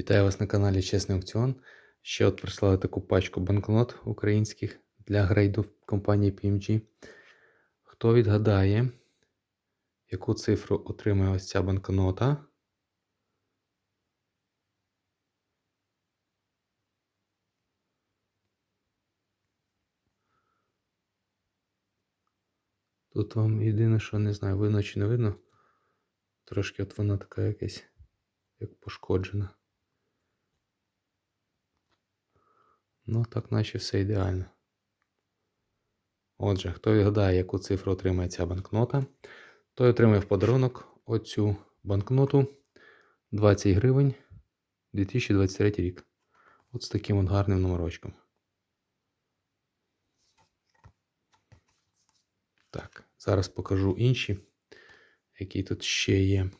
Вітаю вас на каналі Чесний Аукціон. Ще от прислали таку пачку банкнот українських для грейду компанії PMG. Хто відгадає, яку цифру отримає ось ця банкнота? Тут вам єдине, що не знаю, видно чи не видно. Трошки от вона така якась, як пошкоджена. Ну, так наче все ідеально. Отже, хто відгадає, яку цифру отримає ця банкнота, той отримає в подарунок оцю банкноту 20 гривень 2023 рік. От з таким от гарним номерочком. Так, зараз покажу інші, які тут ще є.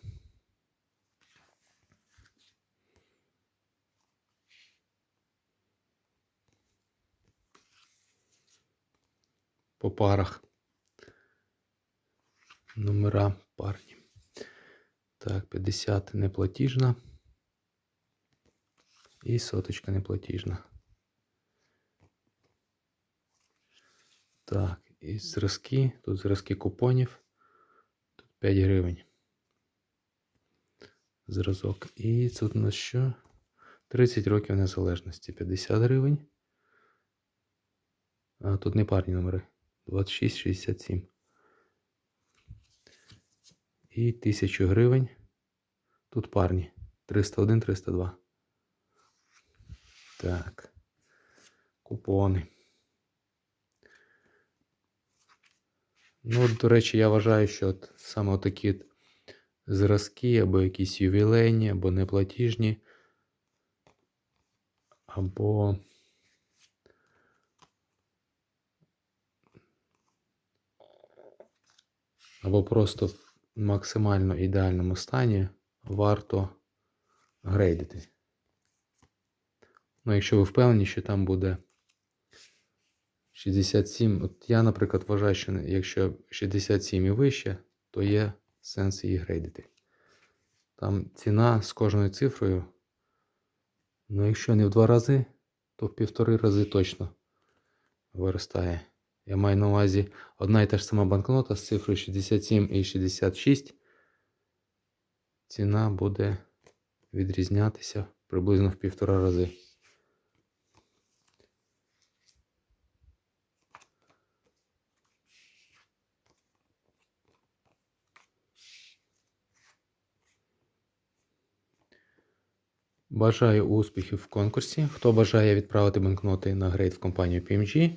По парах. Номера парні. Так, 50 неплатіжна. І соточка неплатіжна. Так, і зразки. Тут зразки купонів. Тут 5 гривень. Зразок. І тут у нас що? 30 років незалежності. 50 гривень. А тут не парні номери. 26,67. І 1000 гривень. Тут парні. 301, 302. Так. Купони. Ну, до речі, я вважаю, що от саме такі зразки, або якісь ювілейні, або неплатіжні, або або просто в максимально ідеальному стані варто грейдити. Ну, якщо ви впевнені, що там буде 67. От я, наприклад, вважаю, що якщо 67 і вище, то є сенс її грейдити. Там ціна з кожною цифрою. Ну, якщо не в два рази, то в півтори рази точно виростає. Я маю на увазі одна і та ж сама банкнота з цифрою 67 і 66. Ціна буде відрізнятися приблизно в півтора рази. Бажаю успіхів в конкурсі. Хто бажає відправити банкноти на грейд в компанію PMG,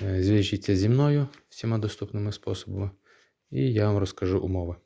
зв'яжіться зі мною всіма доступними способами, і я вам розкажу умови.